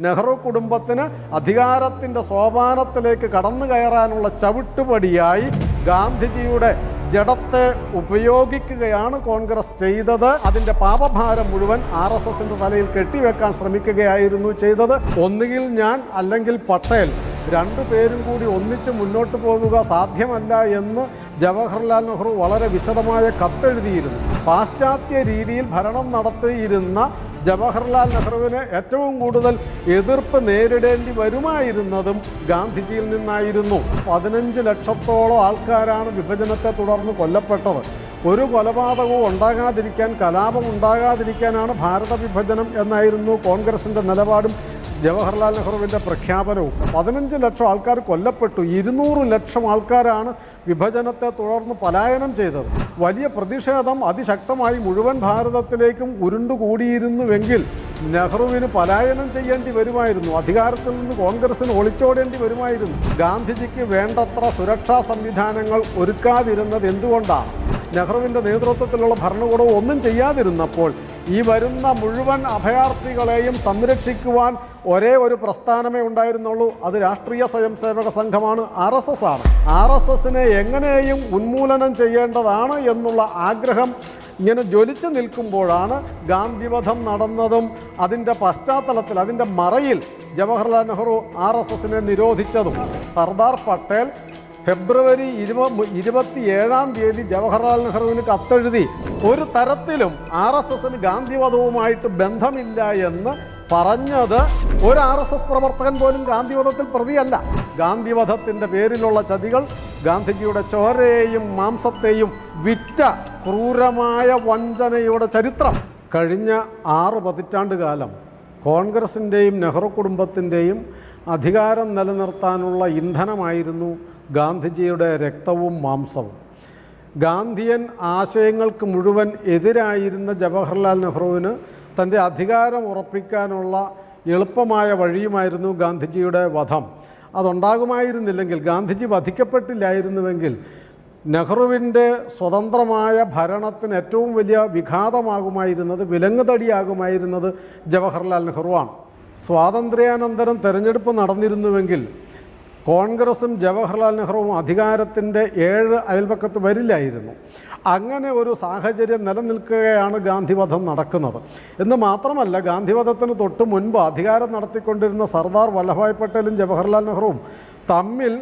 നെഹ്റു കുടുംബത്തിന് അധികാരത്തിന്റെ സോപാനത്തിലേക്ക് കടന്നു കയറാനുള്ള ചവിട്ടുപടിയായി ഗാന്ധിജിയുടെ ജഡത്തെ ഉപയോഗിക്കുകയാണ് കോൺഗ്രസ് ചെയ്തത്. അതിന്റെ പാപഭാരം മുഴുവൻ ആർ എസ് എസിന്റെ തലയിൽ കെട്ടിവെക്കാൻ ശ്രമിക്കുകയായിരുന്നു ചെയ്തത്. ഒന്നുകിൽ ഞാൻ അല്ലെങ്കിൽ പട്ടേൽ. രണ്ടു പേരും കൂടി ഒന്നിച്ച് മുന്നോട്ട് പോകുക സാധ്യമല്ല എന്ന് ജവഹർലാൽ നെഹ്റു വളരെ വിശദമായ കത്തെഴുതിയിരുന്നു. പാശ്ചാത്യ രീതിയിൽ ഭരണം നടത്തിയിരുന്ന ജവഹർലാൽ നെഹ്റുവിന് ഏറ്റവും കൂടുതൽ എതിർപ്പ് നേരിടേണ്ടി വരുമായിരുന്നതും ഗാന്ധിജിയിൽ നിന്നായിരുന്നു. പതിനഞ്ച് ലക്ഷത്തോളം ആൾക്കാരാണ് വിഭജനത്തെ തുടർന്ന് കൊല്ലപ്പെട്ടത്. ഒരു കൊലപാതകവും ഉണ്ടാകാതിരിക്കാൻ കലാപം ഉണ്ടാകാതിരിക്കാനാണ് ഭാരത വിഭജനം എന്നായിരുന്നു കോൺഗ്രസിന്റെ നിലപാടും ജവഹർലാൽ നെഹ്റുവിന്റെ പ്രഖ്യാപനവും പതിനഞ്ച് ലക്ഷം ആൾക്കാർ കൊല്ലപ്പെട്ടു. ഇരുന്നൂറ് ലക്ഷം ആൾക്കാരാണ് വിഭജനത്തെ തുടർന്ന് പലായനം ചെയ്തത്. വലിയ പ്രതിഷേധം അതിശക്തമായി മുഴുവൻ ഭാരതത്തിലേക്കും ഉരുണ്ടുകൂടിയിരുന്നുവെങ്കിൽ നെഹ്റുവിന് പലായനം ചെയ്യേണ്ടി വരുമായിരുന്നു. അധികാരത്തിൽ നിന്ന് കോൺഗ്രസിന് ഒളിച്ചോടേണ്ടി വരുമായിരുന്നു. ഗാന്ധിജിക്ക് വേണ്ടത്ര സുരക്ഷാ സംവിധാനങ്ങൾ ഒരുക്കാതിരുന്നത് എന്തുകൊണ്ടാണ്? നെഹ്റുവിന്റെ നേതൃത്വത്തിലുള്ള ഭരണകൂടവും ഒന്നും ചെയ്യാതിരുന്നപ്പോൾ ഈ വരുന്ന മുഴുവൻ അഭയാർത്ഥികളെയും സംരക്ഷിക്കുവാൻ ഒരേ ഒരു പ്രസ്ഥാനമേ ഉണ്ടായിരുന്നുള്ളൂ. അത് രാഷ്ട്രീയ സ്വയം സേവക സംഘമാണ് ആർ എസ് എസ് ആണ്. ആർ എസ് എസിനെ എങ്ങനെയും ഉന്മൂലനം ചെയ്യേണ്ടതാണ് എന്നുള്ള ആഗ്രഹം ഇങ്ങനെ ജ്വലിച്ചു നിൽക്കുമ്പോഴാണ് ഗാന്ധിവധം നടന്നതും അതിന്റെ പശ്ചാത്തലത്തിൽ അതിന്റെ മറയിൽ ജവഹർലാൽ നെഹ്റു ആർ എസ് എസിനെ നിരോധിച്ചതും. സർദാർ പട്ടേൽ ഫെബ്രുവരി ഇരുപ ഇരുപത്തിയേഴാം തീയതി ജവഹർലാൽ നെഹ്റുവിന് കത്തെഴുതി ഒരു തരത്തിലും ആർ എസ് എസിന് ഗാന്ധിവധവുമായിട്ട് ബന്ധമില്ല എന്ന് പറഞ്ഞത് ഒരു ആർ എസ് എസ് പ്രവർത്തകൻ പോലും ഗാന്ധിവധത്തിൽ പ്രതിയല്ല. ഗാന്ധിവധത്തിന്റെ പേരിലുള്ള ചതികൾ ഗാന്ധിജിയുടെ ചോരയെയും മാംസത്തെയും വിറ്റ ക്രൂരമായ വഞ്ചനയുടെ ചരിത്രം. കഴിഞ്ഞ ആറ് പതിറ്റാണ്ട് കാലം കോൺഗ്രസിന്റെയും നെഹ്റു കുടുംബത്തിന്റെയും അധികാരം നിലനിർത്താനുള്ള ഇന്ധനമായിരുന്നു ഗാന്ധിജിയുടെ രക്തവും മാംസവും. ഗാന്ധിയൻ ആശയങ്ങൾക്ക് മുഴുവൻ എതിരായിരുന്ന ജവഹർലാൽ നെഹ്റുവിന് തന്റെ അധികാരം ഉറപ്പിക്കാനുള്ള എളുപ്പമായ വഴിയുമായിരുന്നു ഗാന്ധിജിയുടെ വധം. അതുണ്ടാകുമായിരുന്നില്ലെങ്കിൽ ഗാന്ധിജി വധിക്കപ്പെട്ടില്ലായിരുന്നുവെങ്കിൽ നെഹ്റുവിന്റെ സ്വതന്ത്രമായ ഭരണത്തിന് ഏറ്റവും വലിയ വിഘാതമാകുമായിരുന്നത് വിലങ്ങുതടിയാകുമായിരുന്നത് ജവഹർലാൽ നെഹ്റുവാണ് സ്വാതന്ത്ര്യാനന്തരം തെരഞ്ഞെടുപ്പ് നടന്നിരുന്നുവെങ്കിൽ കോൺഗ്രസും ജവഹർലാൽ നെഹ്റുവും അധികാരത്തിന്റെ ഏഴ് അയൽപക്കത്ത് വരില്ലായിരുന്നു. അങ്ങനെ ഒരു സാഹചര്യം നിലനിൽക്കുകയാണ് ഗാന്ധിവധം നടക്കുന്നത്. എന്ന് മാത്രമല്ല ഗാന്ധിവധത്തിന് തൊട്ട് മുൻപ് അധികാരം നടത്തിക്കൊണ്ടിരുന്ന സർദാർ വല്ലഭായ് പട്ടേലും ജവഹർലാൽ നെഹ്റുവും തമ്മിൽ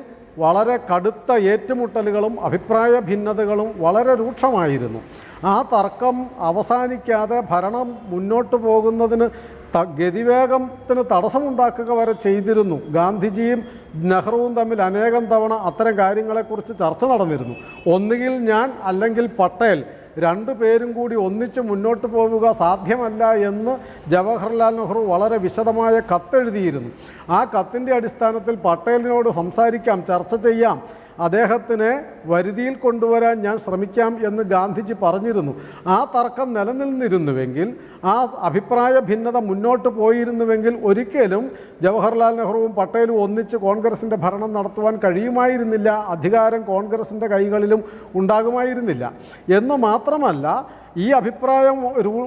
വളരെ കടുത്ത ഏറ്റുമുട്ടലുകളും അഭിപ്രായ ഭിന്നതകളും വളരെ രൂക്ഷമായിരുന്നു. ആ തർക്കം അവസാനിക്കാതെ ഭരണം മുന്നോട്ട് പോകുന്നതിന് ഗതിവേഗത്തിന് തടസ്സമുണ്ടാക്കുക വരെ ചെയ്തിരുന്നു. ഗാന്ധിജിയും നെഹ്റുവും തമ്മിൽ അനേകം തവണ അത്തരം കാര്യങ്ങളെക്കുറിച്ച് ചർച്ച നടന്നിരുന്നു. ഒന്നുകിൽ ഞാൻ അല്ലെങ്കിൽ പട്ടേൽ രണ്ടു പേരും കൂടി ഒന്നിച്ച് മുന്നോട്ട് പോവുക സാധ്യമല്ല എന്ന് ജവഹർലാൽ നെഹ്റു വളരെ വിശദമായ കത്തെഴുതിയിരുന്നു. ആ കത്തിന്റെ അടിസ്ഥാനത്തിൽ പട്ടേലിനോട് സംസാരിക്കാം ചർച്ച ചെയ്യാം. അദ്ദേഹത്തിനെ വരുതിയിൽ കൊണ്ടുവരാൻ ഞാൻ ശ്രമിക്കാം എന്ന് ഗാന്ധിജി പറഞ്ഞിരുന്നു. ആ തർക്കം നിലനിന്നിരുന്നുവെങ്കിൽ ആ അഭിപ്രായ ഭിന്നത മുന്നോട്ട് പോയിരുന്നുവെങ്കിൽ ഒരിക്കലും ജവഹർലാൽ നെഹ്റുവും പട്ടേലും ഒന്നിച്ച് കോൺഗ്രസിന്റെ ഭരണം നടത്തുവാൻ കഴിയുമായിരുന്നില്ല. അധികാരം കോൺഗ്രസിന്റെ കൈകളിലും ഉണ്ടാകുമായിരുന്നില്ല. എന്ന് മാത്രമല്ല ഈ അഭിപ്രായം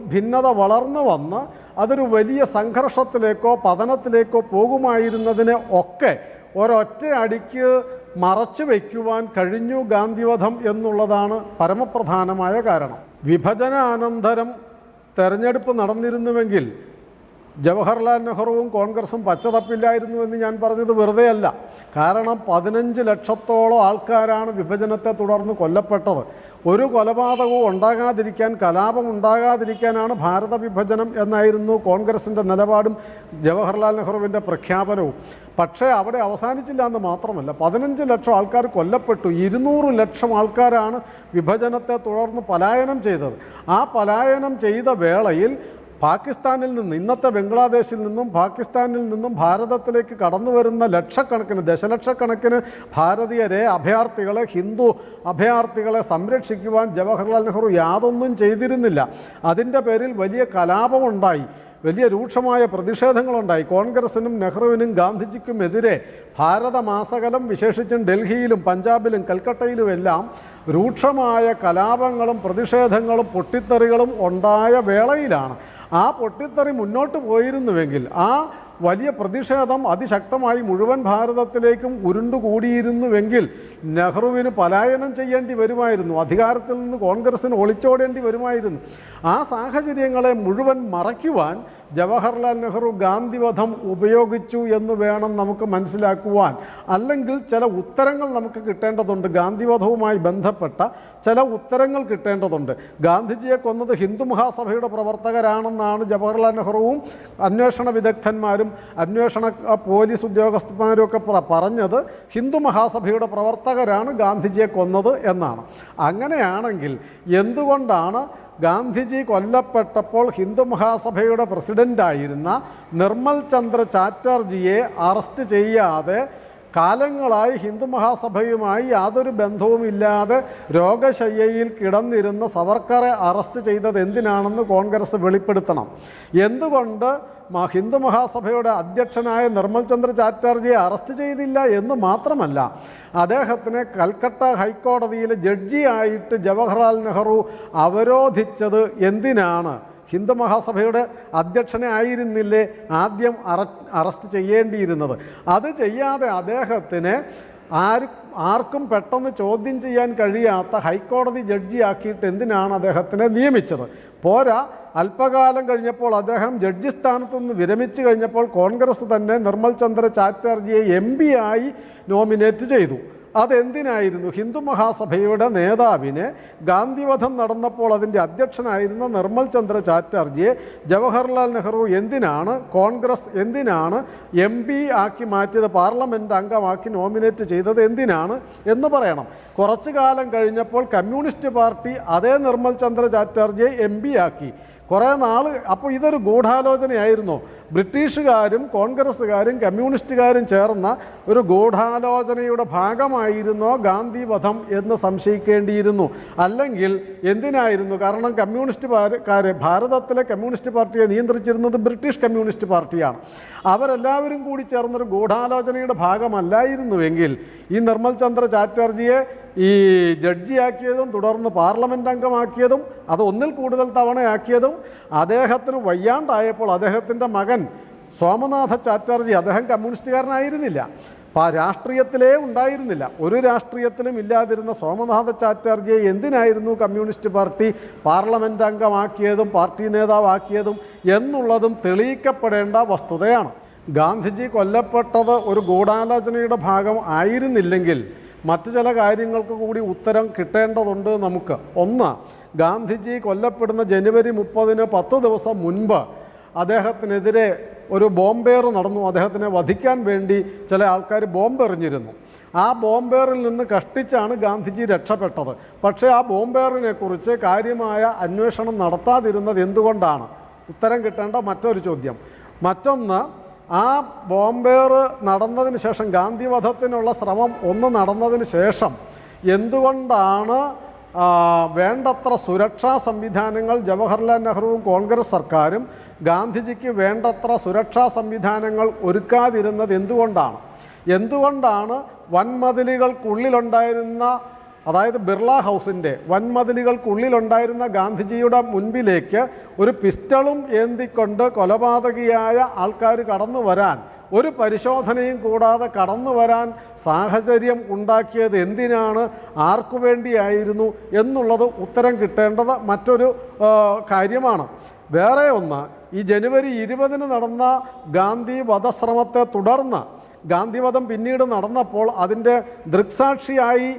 ഭിന്നത വളർന്നു വന്ന് അതൊരു വലിയ സംഘർഷത്തിലേക്കോ പതനത്തിലേക്കോ പോകുമായിരുന്നതിനെ ഒക്കെ ഒരൊറ്റ അടിക്ക് മറച്ചു വയ്ക്കുവാൻ കഴിഞ്ഞു ഗാന്ധിവധം എന്നുള്ളതാണ് പരമപ്രധാനമായ കാരണം. വിഭജനാനന്തരം തെരഞ്ഞെടുപ്പ് നടന്നിരുന്നുവെങ്കിൽ ജവഹർലാൽ നെഹ്റുവും കോൺഗ്രസും പച്ചതപ്പില്ലായിരുന്നു എന്ന് ഞാൻ പറഞ്ഞത് വെറുതെയല്ല. കാരണം പതിനഞ്ച് ലക്ഷത്തോളം ആൾക്കാരാണ് വിഭജനത്തെ തുടർന്ന് കൊല്ലപ്പെട്ടത്. ഒരു കൊലപാതകവും ഉണ്ടാകാതിരിക്കാൻ കലാപം ഉണ്ടാകാതിരിക്കാനാണ് ഭാരത വിഭജനം എന്നായിരുന്നു കോൺഗ്രസിന്റെ നിലപാടും ജവഹർലാൽ നെഹ്റുവിന്റെ പ്രഖ്യാപനവും. പക്ഷേ അവിടെ അവസാനിച്ചില്ല എന്ന് മാത്രമല്ല പതിനഞ്ച് ലക്ഷം ആൾക്കാർ കൊല്ലപ്പെട്ടു. ഇരുന്നൂറ് ലക്ഷം ആൾക്കാരാണ് വിഭജനത്തെ തുടർന്ന് പലായനം ചെയ്തത്. ആ പലായനം ചെയ്ത വേളയിൽ പാകിസ്ഥാനിൽ നിന്ന് ഇന്നത്തെ ബംഗ്ലാദേശിൽ നിന്നും പാകിസ്ഥാനിൽ നിന്നും ഭാരതത്തിലേക്ക് കടന്നു വരുന്ന ലക്ഷക്കണക്കിന് ദശലക്ഷക്കണക്കിന് ഭാരതീയരെ അഭയാർത്ഥികളെ ഹിന്ദു അഭയാർത്ഥികളെ സംരക്ഷിക്കുവാൻ ജവഹർലാൽ നെഹ്റു യാതൊന്നും ചെയ്തിരുന്നില്ല. അതിന്റെ പേരിൽ വലിയ കലാപമുണ്ടായി വലിയ രൂക്ഷമായ പ്രതിഷേധങ്ങളുണ്ടായി. കോൺഗ്രസിനും നെഹ്റുവിനും ഗാന്ധിജിക്കും എതിരെ ഭാരതമാസകലം വിശേഷിച്ചും ഡൽഹിയിലും പഞ്ചാബിലും കൽക്കട്ടയിലുമെല്ലാം രൂക്ഷമായ കലാപങ്ങളും പ്രതിഷേധങ്ങളും പൊട്ടിത്തെറികളും ഉണ്ടായ വേളയിലാണ്. ആ പൊട്ടിത്തെറി മുന്നോട്ട് പോയിരുന്നുവെങ്കിൽ ആ വലിയ പ്രതിഷേധം അതിശക്തമായി മുഴുവൻ ഭാരതത്തിലേക്കും ഉരുണ്ടുകൂടിയിരുന്നുവെങ്കിൽ നെഹ്റുവിന് പലായനം ചെയ്യേണ്ടി വരുമായിരുന്നു. അധികാരത്തിൽ നിന്ന് കോൺഗ്രസ്സിന് ഒളിച്ചോടേണ്ടി വരുമായിരുന്നു. ആ സാഹചര്യങ്ങളെ മുഴുവൻ മറയ്ക്കുവാൻ ജവഹർലാൽ നെഹ്റു ഗാന്ധിവധം ഉപയോഗിച്ചു എന്ന് വേണം നമുക്ക് മനസ്സിലാക്കുവാൻ. അല്ലെങ്കിൽ ചില ഉത്തരങ്ങൾ നമുക്ക് കിട്ടേണ്ടതുണ്ട്. ഗാന്ധിവധവുമായി ബന്ധപ്പെട്ട ചില ഉത്തരങ്ങൾ കിട്ടേണ്ടതുണ്ട്. ഗാന്ധിജിയെ കൊന്നത് ഹിന്ദു മഹാസഭയുടെ പ്രവർത്തകരാണെന്നാണ് ജവഹർലാൽ നെഹ്റുവും അന്വേഷണ വിദഗ്ധന്മാരും അന്വേഷണ പോലീസ് ഉദ്യോഗസ്ഥന്മാരും ഒക്കെ പറഞ്ഞത് ഹിന്ദു മഹാസഭയുടെ പ്രവർത്തകരാണ് ഗാന്ധിജിയെ കൊന്നത് എന്നാണ്. അങ്ങനെയാണെങ്കിൽ എന്തുകൊണ്ടാണ് ഗാന്ധിജി കൊല്ലപ്പെട്ടപ്പോൾ ഹിന്ദു മഹാസഭയുടെ പ്രസിഡന്റായിരുന്ന നിർമ്മൽ ചന്ദ്ര ചാറ്റർജിയെ അറസ്റ്റ് ചെയ്യാതെ കാലങ്ങളായി ഹിന്ദു മഹാസഭയുമായി യാതൊരു ബന്ധവുമില്ലാതെ രോഗശയ്യയിൽ കിടന്നിരുന്ന സവർക്കറെ അറസ്റ്റ് ചെയ്തത് എന്തിനാണെന്ന് കോൺഗ്രസ് വെളിപ്പെടുത്തണം. എന്തുകൊണ്ട് ഹിന്ദു മഹാസഭയുടെ അധ്യക്ഷനായ നിർമ്മൽ ചന്ദ്ര ചാറ്റർജിയെ അറസ്റ്റ് ചെയ്തില്ല എന്ന് മാത്രമല്ല അദ്ദേഹത്തിനെ കൽക്കട്ട ഹൈക്കോടതിയിലെ ജഡ്ജിയായിട്ട് ജവഹർലാൽ നെഹ്റു അവരോധിച്ചത് എന്തിനാണ്? ഹിന്ദു മഹാസഭയുടെ അധ്യക്ഷനെ ആയിരുന്നില്ലേ ആദ്യം അറ അറസ്റ്റ് ചെയ്യേണ്ടിയിരുന്നത്. അത് ചെയ്യാതെ അദ്ദേഹത്തിന് ആര് ആർക്കും പെട്ടെന്ന് ചോദ്യം ചെയ്യാൻ കഴിയാത്ത ഹൈക്കോടതി ജഡ്ജിയാക്കിയിട്ട് എന്തിനാണ് അദ്ദേഹത്തിനെ നിയമിച്ചത്? പോരാ അല്പകാലം കഴിഞ്ഞപ്പോൾ അദ്ദേഹം ജഡ്ജി സ്ഥാനത്ത് നിന്ന് വിരമിച്ചു കഴിഞ്ഞപ്പോൾ കോൺഗ്രസ് തന്നെ നിർമ്മൽ ചന്ദ്ര ചാറ്റർജിയെ എം ആയി നോമിനേറ്റ് ചെയ്തു. അതെന്തിനായിരുന്നു? ഹിന്ദു മഹാസഭയുടെ നേതാവിനെ ഗാന്ധിവധം നടന്നപ്പോൾ അതിന്റെ അധ്യക്ഷനായിരുന്ന നിർമ്മൽ ചന്ദ്ര ചാറ്റർജിയെ ജവഹർലാൽ നെഹ്റു എന്തിനാണ് കോൺഗ്രസ് എന്തിനാണ് എം പി ആക്കി മാറ്റിയത് പാർലമെന്റ് അംഗമാക്കി നോമിനേറ്റ് ചെയ്തത് എന്തിനാണ് എന്ന് പറയണം. കുറച്ചു കാലം കഴിഞ്ഞപ്പോൾ കമ്മ്യൂണിസ്റ്റ് പാർട്ടി അതേ നിർമ്മൽ ചന്ദ്ര ചാറ്റർജിയെ എം പി ആക്കി. കുറേ നാൾ അപ്പോൾ ഇതൊരു ഗൂഢാലോചനയായിരുന്നു. ബ്രിട്ടീഷുകാരും കോൺഗ്രസ്സുകാരും കമ്മ്യൂണിസ്റ്റുകാരും ചേർന്ന ഒരു ഗൂഢാലോചനയുടെ ഭാഗമായിരുന്നോ ഗാന്ധി വധം എന്ന് സംശയിക്കേണ്ടിയിരുന്നു. അല്ലെങ്കിൽ എന്തിനായിരുന്നു? കാരണം കമ്മ്യൂണിസ്റ്റ് പാർക്കാർ ഭാരതത്തിലെ കമ്മ്യൂണിസ്റ്റ് പാർട്ടിയെ നിയന്ത്രിച്ചിരുന്നത് ബ്രിട്ടീഷ് കമ്മ്യൂണിസ്റ്റ് പാർട്ടിയാണ്. അവരെല്ലാവരും കൂടി ചേർന്നൊരു ഗൂഢാലോചനയുടെ ഭാഗമല്ലായിരുന്നുവെങ്കിൽ ഈ നിർമ്മൽ ചന്ദ്ര ചാറ്റർജിയെ ഈ ജഡ്ജിയാക്കിയതും തുടർന്ന് പാർലമെന്റ് അംഗമാക്കിയതും അത് ഒന്നിൽ കൂടുതൽ തവണയാക്കിയതും അദ്ദേഹത്തിന് വയ്യാണ്ടായപ്പോൾ അദ്ദേഹത്തിന്റെ മകൻ സോമനാഥ ചാറ്റർജി അദ്ദേഹം കമ്മ്യൂണിസ്റ്റുകാരനായിരുന്നില്ല. രാഷ്ട്രീയത്തിലേ ഉണ്ടായിരുന്നില്ല. ഒരു രാഷ്ട്രീയത്തിലും ഇല്ലാതിരുന്ന സോമനാഥ ചാറ്റർജിയെ എന്തിനായിരുന്നു കമ്മ്യൂണിസ്റ്റ് പാർട്ടി പാർലമെന്റ് അംഗമാക്കിയതും പാർട്ടി നേതാവാക്കിയതും എന്നുള്ളതും തെളിയിക്കപ്പെടേണ്ട വസ്തുതയാണ്. ഗാന്ധിജി കൊല്ലപ്പെട്ടത് ഒരു ഗൂഢാലോചനയുടെ ഭാഗം ആയിരുന്നില്ലെങ്കിൽ മറ്റു ചില കാര്യങ്ങൾക്ക് കൂടി ഉത്തരം കിട്ടേണ്ടതുണ്ട് നമുക്ക്. ഒന്ന് ഗാന്ധിജി കൊല്ലപ്പെടുന്ന ജനുവരി മുപ്പതിന് പത്ത് ദിവസം മുൻപ് അദ്ദേഹത്തിനെതിരെ ഒരു ബോംബേർ നടന്നു. അദ്ദേഹത്തിനെ വധിക്കാൻ വേണ്ടി ചില ആൾക്കാർ ബോംബെറിഞ്ഞിരുന്നു. ആ ബോംബേറിൽ നിന്ന് കഷ്ടിച്ചാണ് ഗാന്ധിജി രക്ഷപ്പെട്ടത്. പക്ഷേ ആ ബോംബേറിനെക്കുറിച്ച് കാര്യമായ അന്വേഷണം നടത്താതിരുന്നത് എന്തുകൊണ്ടാണ്? ഉത്തരം കിട്ടേണ്ട മറ്റൊരു ചോദ്യം. മറ്റൊന്ന് ആ ബോംബേർ നടന്നതിന് ശേഷം ഗാന്ധിവധത്തിനുള്ള ശ്രമം ഒന്ന് നടന്നതിന് ശേഷം എന്തുകൊണ്ടാണ് വേണ്ടത്ര സുരക്ഷാ സംവിധാനങ്ങൾ ജവഹർലാൽ നെഹ്റുവും കോൺഗ്രസ് സർക്കാരും ഗാന്ധിജിക്ക് വേണ്ടത്ര സുരക്ഷാ സംവിധാനങ്ങൾ ഒരുക്കാതിരുന്നത് എന്തുകൊണ്ടാണ്? എന്തുകൊണ്ടാണ് വൻമതിലുകൾക്കുള്ളിലുണ്ടായിരുന്ന അതായത് ബിർള ഹൗസിന്റെ വൻമതിലുകൾക്കുള്ളിലുണ്ടായിരുന്ന ഗാന്ധിജിയുടെ മുൻപിലേക്ക് ഒരു പിസ്റ്റളും ഏന്തിക്കൊണ്ട് കൊലപാതകിയായ ആൾക്കാർ കടന്നു വരാൻ ഒരു പരിശോധനയും കൂടാതെ കടന്നു വരാൻ സാഹചര്യം ഉണ്ടാക്കിയത് എന്തിനാണ് ആർക്കു വേണ്ടിയായിരുന്നു എന്നുള്ളത് ഉത്തരം കിട്ടേണ്ടത് മറ്റൊരു കാര്യമാണ്. വേറെ ഒന്ന് ഈ ജനുവരി ഇരുപതിന് നടന്ന ഗാന്ധി വധശ്രമത്തെ തുടർന്ന് ഗാന്ധിവധം പിന്നീട് നടന്നപ്പോൾ അതിന്റെ ദൃക്സാക്ഷിയായി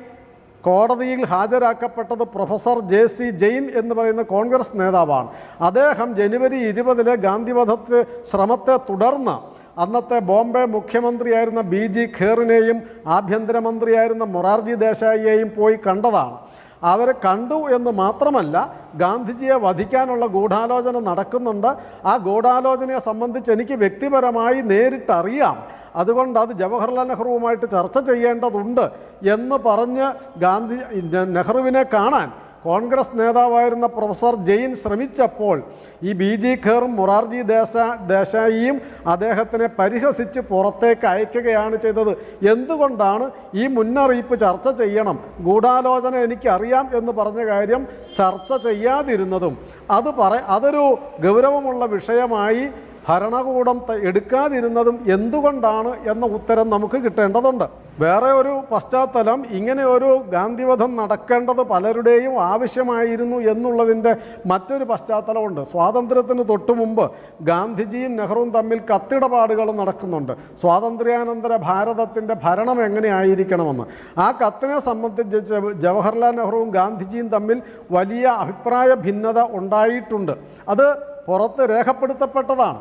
കോടതിയിൽ ഹാജരാക്കപ്പെട്ടത് പ്രൊഫസർ ജെ സി ജെയിൻ എന്ന് പറയുന്ന കോൺഗ്രസ് നേതാവാണ്. അദ്ദേഹം ജനുവരി ഇരുപതിലെ ഗാന്ധിവധത്തെ ശ്രമത്തെ തുടർന്ന് അന്നത്തെ ബോംബെ മുഖ്യമന്ത്രിയായിരുന്ന ബി ജി ഖേറിനെയും ആഭ്യന്തരമന്ത്രിയായിരുന്ന മൊറാർജി ദേശായിയെയും പോയി കണ്ടതാണ്. അവരെ കണ്ടു എന്ന് മാത്രമല്ല ഗാന്ധിജിയെ വധിക്കാനുള്ള ഗൂഢാലോചന നടക്കുന്നുണ്ട്. ആ ഗൂഢാലോചനയെ സംബന്ധിച്ച് എനിക്ക് വ്യക്തിപരമായി നേരിട്ടറിയാം. അതുകൊണ്ട് അത് ജവഹർലാൽ നെഹ്റുവുമായിട്ട് ചർച്ച ചെയ്യേണ്ടതുണ്ട് എന്ന് പറഞ്ഞ് ഗാന്ധി നെഹ്റുവിനെ കാണാൻ കോൺഗ്രസ് നേതാവായിരുന്ന പ്രൊഫസർ ജെയിൻ ശ്രമിച്ചപ്പോൾ ഈ ബി ജി ഖേറും മൊറാർജി ദേശ ദേശായിയും അദ്ദേഹത്തിനെ പരിഹസിച്ച് പുറത്തേക്ക് അയക്കുകയാണ് ചെയ്തത്. എന്തുകൊണ്ടാണ് ഈ മുന്നറിയിപ്പ് ചർച്ച ചെയ്യണം? ഗൂഢാലോചന എനിക്കറിയാം എന്ന് പറഞ്ഞ കാര്യം ചർച്ച ചെയ്യാതിരുന്നതും. അത് പറ അതൊരു ഗൗരവമുള്ള വിഷയമായി ഭരണകൂടം എടുക്കാതിരുന്നതും എന്തുകൊണ്ടാണ് എന്ന ഉത്തരം നമുക്ക് കിട്ടേണ്ടതുണ്ട്. വേറെ ഒരു പശ്ചാത്തലം ഇങ്ങനെ ഒരു ഗാന്ധിവധം നടക്കേണ്ടത് പലരുടെയും ആവശ്യമായിരുന്നു എന്നുള്ളതിന്റെ മറ്റൊരു പശ്ചാത്തലമുണ്ട്. സ്വാതന്ത്ര്യത്തിന് തൊട്ടു മുമ്പ് ഗാന്ധിജിയും നെഹ്റുവും തമ്മിൽ കത്തിടപാടുകൾ നടക്കുന്നുണ്ട്. സ്വാതന്ത്ര്യാനന്തര ഭാരതത്തിന്റെ ഭരണം എങ്ങനെയായിരിക്കണമെന്ന്. ആ കത്തിനെ സംബന്ധിച്ച് ജവഹർലാൽ നെഹ്റുവും ഗാന്ധിജിയും തമ്മിൽ വലിയ അഭിപ്രായ ഭിന്നത ഉണ്ടായിട്ടുണ്ട്. അത് പുറത്ത് രേഖപ്പെടുത്തപ്പെട്ടതാണ്.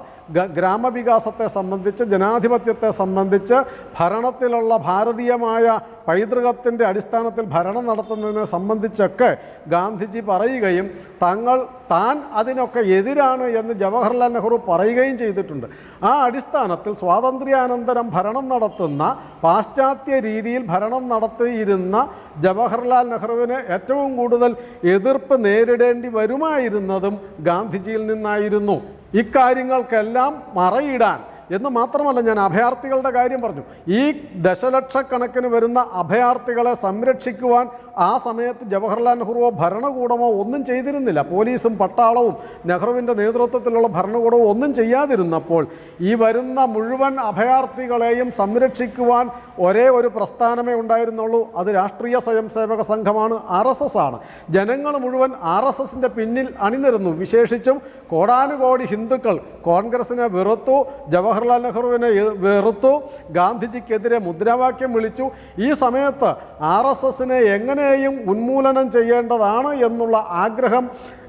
ഗ്രാമവികാസത്തെ സംബന്ധിച്ച് ജനാധിപത്യത്തെ സംബന്ധിച്ച് ഭരണത്തിലുള്ള ഭാരതീയമായ പൈതൃകത്തിന്റെ അടിസ്ഥാനത്തിൽ ഭരണം നടത്തുന്നതിനെ സംബന്ധിച്ചൊക്കെ ഗാന്ധിജി പറയുകയും തങ്ങൾ താൻ അതിനൊക്കെ എതിരാണ് എന്ന് ജവഹർലാൽ നെഹ്റു പറയുകയും ചെയ്തിട്ടുണ്ട്. ആ അടിസ്ഥാനത്തിൽ സ്വാതന്ത്ര്യാനന്തരം ഭരണം നടത്തുന്ന പാശ്ചാത്യ രീതിയിൽ ഭരണം നടത്തിയിരുന്ന ജവഹർലാൽ നെഹ്റുവിന് ഏറ്റവും കൂടുതൽ എതിർപ്പ് നേരിടേണ്ടി വരുമായിരുന്നതും ഗാന്ധിജിയിൽ നിന്നായിരുന്നു. ഇക്കാര്യങ്ങൾക്കെല്ലാം മറയിടാൻ എന്ന് മാത്രമല്ല ഞാൻ അഭയാർത്ഥികളുടെ കാര്യം പറഞ്ഞു. ഈ ദശലക്ഷക്കണക്കിന് വരുന്ന അഭയാർത്ഥികളെ സംരക്ഷിക്കുവാൻ ആ സമയത്ത് ജവഹർലാൽ നെഹ്റുവോ ഭരണകൂടമോ ഒന്നും ചെയ്തിരുന്നില്ല. പോലീസും പട്ടാളവും നെഹ്റുവിന്റെ നേതൃത്വത്തിലുള്ള ഭരണകൂടവും ഒന്നും ചെയ്യാതിരുന്നപ്പോൾ ഈ വരുന്ന മുഴുവൻ അഭയാർത്ഥികളെയും സംരക്ഷിക്കുവാൻ ഒരേ ഒരു പ്രസ്ഥാനമേ ഉണ്ടായിരുന്നുള്ളൂ. അത് രാഷ്ട്രീയ സ്വയം സേവക സംഘമാണ് ആർ എസ് എസ് ആണ്. ജനങ്ങൾ മുഴുവൻ ആർ എസ് എസിന്റെ പിന്നിൽ അണിനിരുന്നു. വിശേഷിച്ചും കോടാനുകോടി ഹിന്ദുക്കൾ കോൺഗ്രസിനെ വെറുത്തു ജവഹർലാൽ നെഹ്റുവിനെ വെറുത്തു ഗാന്ധിജിക്കെതിരെ മുദ്രാവാക്യം വിളിച്ചു. ഈ സമയത്ത് ആർ എസ് എസിനെ എങ്ങനെയും ഉന്മൂലനം ചെയ്യേണ്ടതാണ് എന്നുള്ള ആഗ്രഹം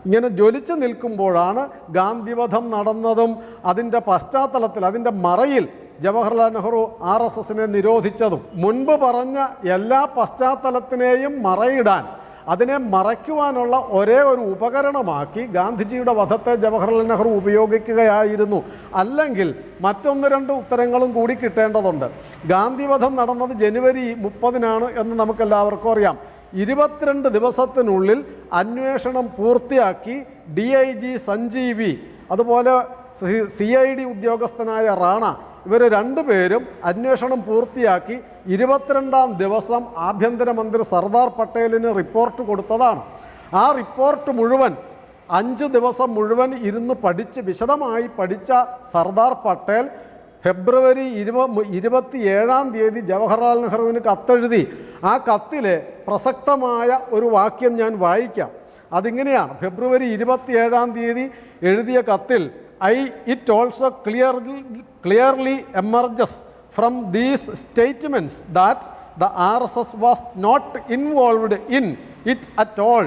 ഇങ്ങനെ ജ്വലിച്ചു നിൽക്കുമ്പോഴാണ് ഗാന്ധിവധം നടന്നതും അതിന്റെ പശ്ചാത്തലത്തിൽ അതിന്റെ മറയിൽ ജവഹർലാൽ നെഹ്റു ആർ എസ് എസിനെ നിരോധിച്ചതും. മുൻപ് പറഞ്ഞ എല്ലാ പശ്ചാത്തലത്തിനെയും മറയിടാൻ അതിനെ മറയ്ക്കുവാനുള്ള ഒരേ ഒരു ഉപകരണമാക്കി ഗാന്ധിജിയുടെ വധത്തെ ജവഹർലാൽ നെഹ്റു ഉപയോഗിക്കുകയായിരുന്നു. അല്ലെങ്കിൽ മറ്റൊന്ന് രണ്ട് ഉത്തരങ്ങളും കൂടി കിട്ടേണ്ടതുണ്ട്. ഗാന്ധി വധം നടന്നത് ജനുവരി മുപ്പതിനാണ് എന്ന് നമുക്കെല്ലാവർക്കും അറിയാം. ഇരുപത്തിരണ്ട് ദിവസത്തിനുള്ളിൽ അന്വേഷണം പൂർത്തിയാക്കി ഡി ഐ ജി സഞ്ജീവി അതുപോലെ സി ഐ ഡി ഉദ്യോഗസ്ഥനായ റാണ ഇവർ രണ്ടുപേരും അന്വേഷണം പൂർത്തിയാക്കി ഇരുപത്തിരണ്ടാം ദിവസം ആഭ്യന്തരമന്ത്രി സർദാർ പട്ടേലിന് റിപ്പോർട്ട് കൊടുത്തതാണ്. ആ റിപ്പോർട്ട് മുഴുവൻ അഞ്ച് ദിവസം മുഴുവൻ ഇരുന്ന് പഠിച്ച് വിശദമായി പഠിച്ച സർദാർ പട്ടേൽ ഫെബ്രുവരി ഇരുപ ഇരുപത്തിയേഴാം തീയതി ജവഹർലാൽ നെഹ്റുവിന് കത്തെഴുതി. ആ കത്തിലെ പ്രസക്തമായ ഒരു വാക്യം ഞാൻ വായിക്കാം. അതിങ്ങനെയാണ്. ഫെബ്രുവരി ഇരുപത്തിയേഴാം തീയതി എഴുതിയ കത്തിൽ I it also clear clearly emerges from these statements that the R S S was not involved in it at all.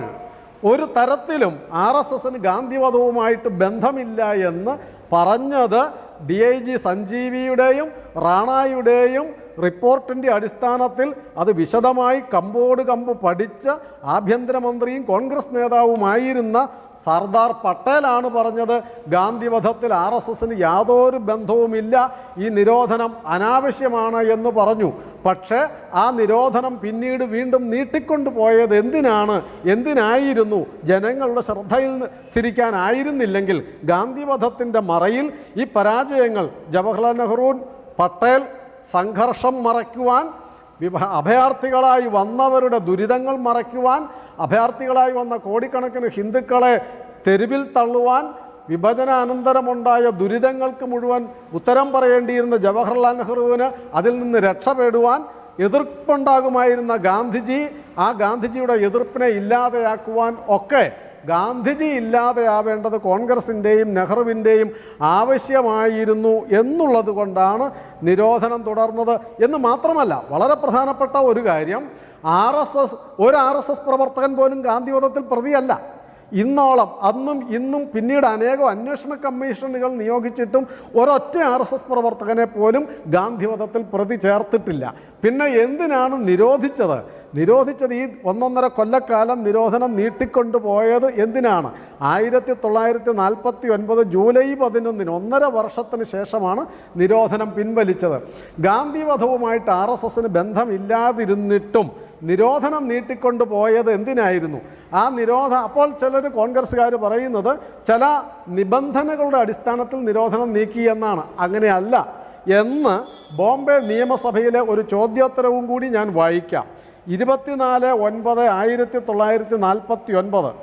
ഒരു തരത്തിലും ആർ എസ് എസിന് ഗാന്ധിവധവുമായിട്ട് ബന്ധമില്ല എന്ന് പറഞ്ഞത് ഡി ഐ ജി സഞ്ജീവിയുടെയും റാണായുടെയും റിപ്പോർട്ടിന്റെ അടിസ്ഥാനത്തിൽ അത് വിശദമായി കമ്പോട് കമ്പ് പഠിച്ച ആഭ്യന്തരമന്ത്രിയും കോൺഗ്രസ് നേതാവുമായിരുന്ന സർദാർ പട്ടേലാണ് പറഞ്ഞത്. ഗാന്ധിവധത്തിൽ ആർ എസ് എസിന് യാതൊരു ബന്ധവുമില്ല. ഈ നിരോധനം അനാവശ്യമാണ് എന്ന് പറഞ്ഞു. പക്ഷേ ആ നിരോധനം പിന്നീട് വീണ്ടും നീട്ടിക്കൊണ്ടു പോയത് എന്തിനാണ്? എന്തിനായിരുന്നു? ജനങ്ങളുടെ ശ്രദ്ധയിൽ തിരിക്കാനായിരുന്നില്ലെങ്കിൽ ഗാന്ധിവധത്തിന്റെ മറയിൽ ഈ പരാജയങ്ങൾ ജവഹർലാൽ നെഹ്റു പട്ടേൽ സംഘർഷം മറയ്ക്കുവാൻ അഭയാർത്ഥികളായി വന്നവരുടെ ദുരിതങ്ങൾ മറയ്ക്കുവാൻ അഭയാർത്ഥികളായി വന്ന കോടിക്കണക്കിന് ഹിന്ദുക്കളെ തെരുവിൽ തള്ളുവാൻ വിഭജനാനന്തരമുണ്ടായ ദുരിതങ്ങൾക്ക് മുഴുവൻ ഉത്തരം പറയേണ്ടിയിരുന്ന ജവഹർലാൽ നെഹ്റുവിന് അതിൽ നിന്ന് രക്ഷപ്പെടുവാൻ എതിർപ്പുണ്ടാകുമായിരുന്ന ഗാന്ധിജി ആ ഗാന്ധിജിയുടെ എതിർപ്പിനെ ഇല്ലാതെയാക്കുവാൻ ഒക്കെ ഗാന്ധിജി ഇല്ലാതെയാവേണ്ടത് കോൺഗ്രസിന്റെയും നെഹ്റുവിന്റെയും ആവശ്യമായിരുന്നു എന്നുള്ളത് കൊണ്ടാണ് നിരോധനം തുടർന്നത്. എന്ന് മാത്രമല്ല വളരെ പ്രധാനപ്പെട്ട ഒരു കാര്യം ആർ എസ് എസ് ഒരു ആർ എസ് എസ് പ്രവർത്തകൻ പോലും ഗാന്ധിവധത്തിൽ പ്രതിയല്ല. ഇന്നോളം അന്നും ഇന്നും പിന്നീട് അനേകം അന്വേഷണ കമ്മീഷനുകൾ നിയോഗിച്ചിട്ടും ഒരൊറ്റ ആർ എസ് എസ് പ്രവർത്തകനെ പോലും ഗാന്ധിവധത്തിൽ പ്രതി ചേർത്തിട്ടില്ല. പിന്നെ എന്തിനാണ് നിരോധിച്ചത്? നിരോധിച്ചത് ഈ ഒന്നൊന്നര കൊല്ലക്കാലം നിരോധനം നീട്ടിക്കൊണ്ടുപോയത് എന്തിനാണ്? ആയിരത്തി തൊള്ളായിരത്തി നാൽപ്പത്തി ഒൻപത് ജൂലൈ പതിനൊന്നിന് ഒന്നര വർഷത്തിന് ശേഷമാണ് നിരോധനം പിൻവലിച്ചത്. ഗാന്ധിവധവുമായിട്ട് ആർ എസ് എസിന് ബന്ധമില്ലാതിരുന്നിട്ടും നിരോധനം നീട്ടിക്കൊണ്ടു പോയത് എന്തിനായിരുന്നു? ആ നിരോധ അപ്പോൾ ചിലർ കോൺഗ്രസ്സുകാർ പറയുന്നത് ചില നിബന്ധനകളുടെ അടിസ്ഥാനത്തിൽ നിരോധനം നീക്കി എന്നാണ്. അങ്ങനെയല്ല. എന്ന് ബോംബെ നിയമസഭയിലെ ഒരു ചോദ്യോത്തരവും കൂടി ഞാൻ വായിക്കാം. ഇരുപത്തിനാല് ഒൻപത് ആയിരത്തി തൊള്ളായിരത്തി നാൽപ്പത്തി ഒൻപത്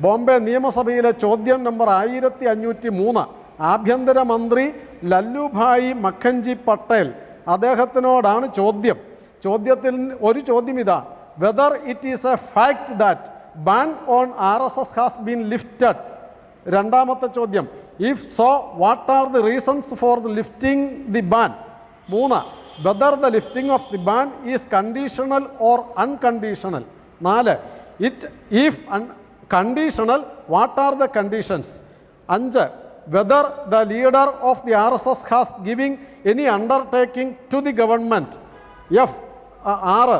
ബോംബെ നിയമസഭയിലെ ചോദ്യം നമ്പർ ആയിരത്തി അഞ്ഞൂറ്റി മൂന്ന്. ആഭ്യന്തരമന്ത്രി ലല്ലുഭായി മഖൻജി പട്ടേൽ അദ്ദേഹത്തിനോടാണ് ചോദ്യം. ചോദ്യത്തിൽ ഒരു ചോദ്യം ഇതാ whether it is a fact that ban on R S S has been lifted രണ്ടാമത്തെ ചോദ്യം. If so what are the reasons for the lifting the ban മൂന്ന്. Whether the lifting of the ban is conditional or unconditional നാല് it if unconditional what are the conditions അഞ്ച് whether the leader of the R S S has giving any undertaking to the government if ആറ്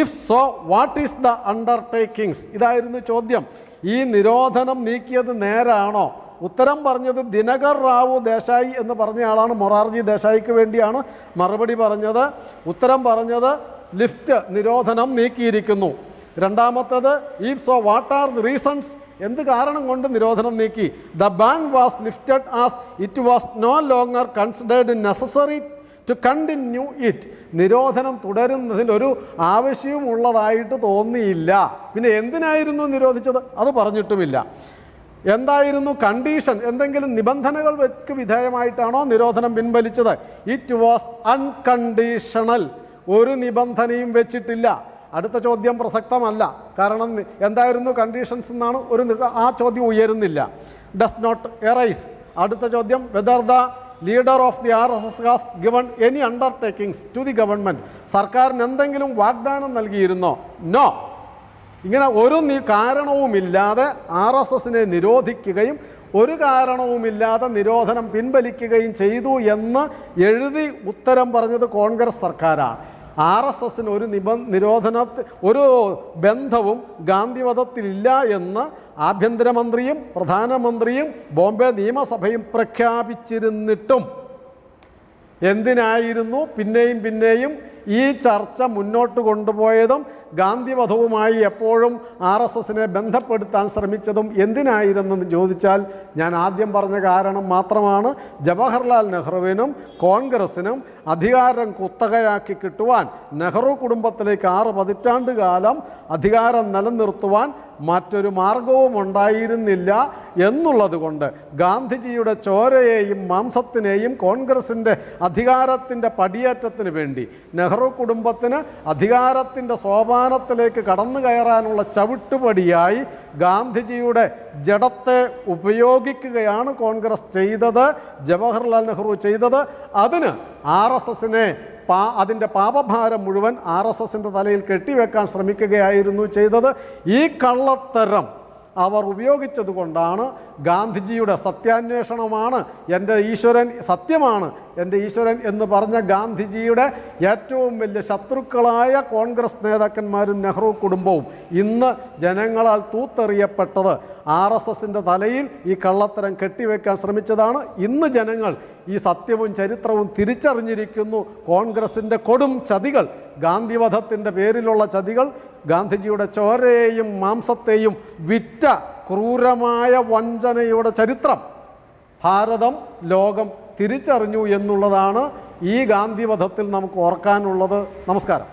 if so what is the undertakings ഇതായിരുന്നു ചോദ്യം. ഈ നിരോധനം നീക്കിയത് നേരാണോ? ഉത്തരം പറഞ്ഞത് ദിനകർ റാവു ദേശായി എന്ന് പറഞ്ഞ ആളാണ് മൊറാർജി ദേശായിക്ക് വേണ്ടിയാണ് മറുപടി പറഞ്ഞത്. ഉത്തരം പറഞ്ഞത് ലിഫ്റ്റ് നിരോധനം നീക്കിയിരിക്കുന്നു. രണ്ടാമത്തത് ഈ so what are the reasons? എന്ത് കാരണം കൊണ്ട് നിരോധനം നീക്കി? The ban was lifted as it was no longer considered necessary to continue it. നിരോധനം തുടരുന്നതിൽ ഒരു ആവശ്യവും ഉള്ളതായിട്ട് തോന്നിയില്ല. പിന്നെ എന്തിനായിരുന്നു നിരോധിച്ചത്? അത് പറഞ്ഞിട്ടുമില്ല. എന്തായിരുന്നു കണ്ടീഷൻ? എന്തെങ്കിലും നിബന്ധനകൾക്ക് വിധേയമായിട്ടാണോ നിരോധനം പിൻവലിച്ചത്? ഇറ്റ് വാസ് അൺകണ്ടീഷണൽ ഒരു നിബന്ധനയും വെച്ചിട്ടില്ല. അടുത്ത ചോദ്യം പ്രസക്തമല്ല. കാരണം എന്തായിരുന്നു കണ്ടീഷൻസ് എന്നാണ് ഒരു ആ ചോദ്യം ഉയരുന്നില്ല. ഡസ് നോട്ട് എറൈസ് അടുത്ത ചോദ്യം whether the leader of the R S S has given any undertakings to the government സർക്കാരിന് എന്തെങ്കിലും വാഗ്ദാനം നൽകിയിരുന്നോ? നോ ഇങ്ങനെ ഒരു കാരണവുമില്ലാതെ ആർ എസ് എസിനെ നിരോധിക്കുകയും ഒരു കാരണവുമില്ലാതെ നിരോധനം പിൻവലിക്കുകയും ചെയ്തു എന്ന് എഴുതി ഉത്തരം പറഞ്ഞത് കോൺഗ്രസ് സർക്കാരാണ്. ആർ എസ് എസിന് ഒരു നിബ നിരോധന ഒരു ബന്ധവും ഗാന്ധിവധത്തിലില്ല എന്ന് ആഭ്യന്തരമന്ത്രിയും പ്രധാനമന്ത്രിയും ബോംബെ നിയമസഭയും പ്രഖ്യാപിച്ചിരുന്നിട്ടും. എന്തിനായിരുന്നു? പിന്നെയും പിന്നെയും ഈ ചർച്ച മുന്നോട്ട് കൊണ്ടുപോയതും ഗാന്ധിവധവുമായി എപ്പോഴും ആർ എസ് എസിനെ ബന്ധപ്പെടുത്താൻ ശ്രമിച്ചതും എന്തിനായിരുന്നെന്ന് ചോദിച്ചാൽ ഞാൻ ആദ്യം പറഞ്ഞ കാരണം മാത്രമാണ് ജവഹർലാൽ നെഹ്റുവിനും കോൺഗ്രസിനും അധികാരം കുത്തകയാക്കി കിട്ടുവാൻ നെഹ്റു കുടുംബത്തിലേക്ക് ആറ് പതിറ്റാണ്ട് കാലം അധികാരം നിലനിർത്തുവാൻ മറ്റൊരു മാർഗവും ഉണ്ടായിരുന്നില്ല എന്നുള്ളതുകൊണ്ട് ഗാന്ധിജിയുടെ ചോരയെയും മാംസത്തിനെയും കോൺഗ്രസിന്റെ അധികാരത്തിന്റെ പടിയേറ്റത്തിന് വേണ്ടി നെഹ്റു കുടുംബത്തിന് അധികാരത്തിന്റെ സോപാനത്തിലേക്ക് കടന്നു കയറാനുള്ള ചവിട്ടുപടിയായി ഗാന്ധിജിയുടെ ജഡത്തെ ഉപയോഗിക്കുകയാണ് കോൺഗ്രസ് ചെയ്തത് ജവഹർലാൽ നെഹ്റു ചെയ്തത്. അതിന് ആർ എസ് എസിനെ പാ അതിന്റെ പാപഭാരം മുഴുവൻ ആർ എസ് എസിന്റെ തലയിൽ കെട്ടിവെക്കാൻ ശ്രമിക്കുകയായിരുന്നു ചെയ്തത്. ഈ കള്ളത്തരം അവർ ഉപയോഗിച്ചത് കൊണ്ടാണ് ഗാന്ധിജിയുടെ സത്യാന്വേഷണമാണ് എന്റെ ഈശ്വരൻ സത്യമാണ്. എന്റെ ഈശ്വരൻ എന്ന് പറഞ്ഞ ഗാന്ധിജിയുടെ ഏറ്റവും വലിയ ശത്രുക്കളായ കോൺഗ്രസ് നേതാക്കന്മാരും നെഹ്റു കുടുംബവും ഇന്ന് ജനങ്ങളാൽ തൂത്തെറിയപ്പെട്ടത് ആർ എസ് എസിന്റെ തലയിൽ ഈ കള്ളത്തരം കെട്ടിവെക്കാൻ ശ്രമിച്ചതാണ്. ഇന്ന് ജനങ്ങൾ ഈ സത്യവും ചരിത്രവും തിരിച്ചറിഞ്ഞിരിക്കുന്നു. കോൺഗ്രസിന്റെ കൊടും ചതികൾ ഗാന്ധിവധത്തിന്റെ പേരിലുള്ള ചതികൾ ഗാന്ധിജിയുടെ ചോരയെയും മാംസത്തെയും വിറ്റ ക്രൂരമായ വഞ്ചനയുടെ ചരിത്രം ഭാരതം ലോകം തിരിച്ചറിഞ്ഞു എന്നുള്ളതാണ് ഈ ഗാന്ധിവധത്തിൽ നമുക്ക് ഓർക്കാനുള്ളത്. നമസ്കാരം.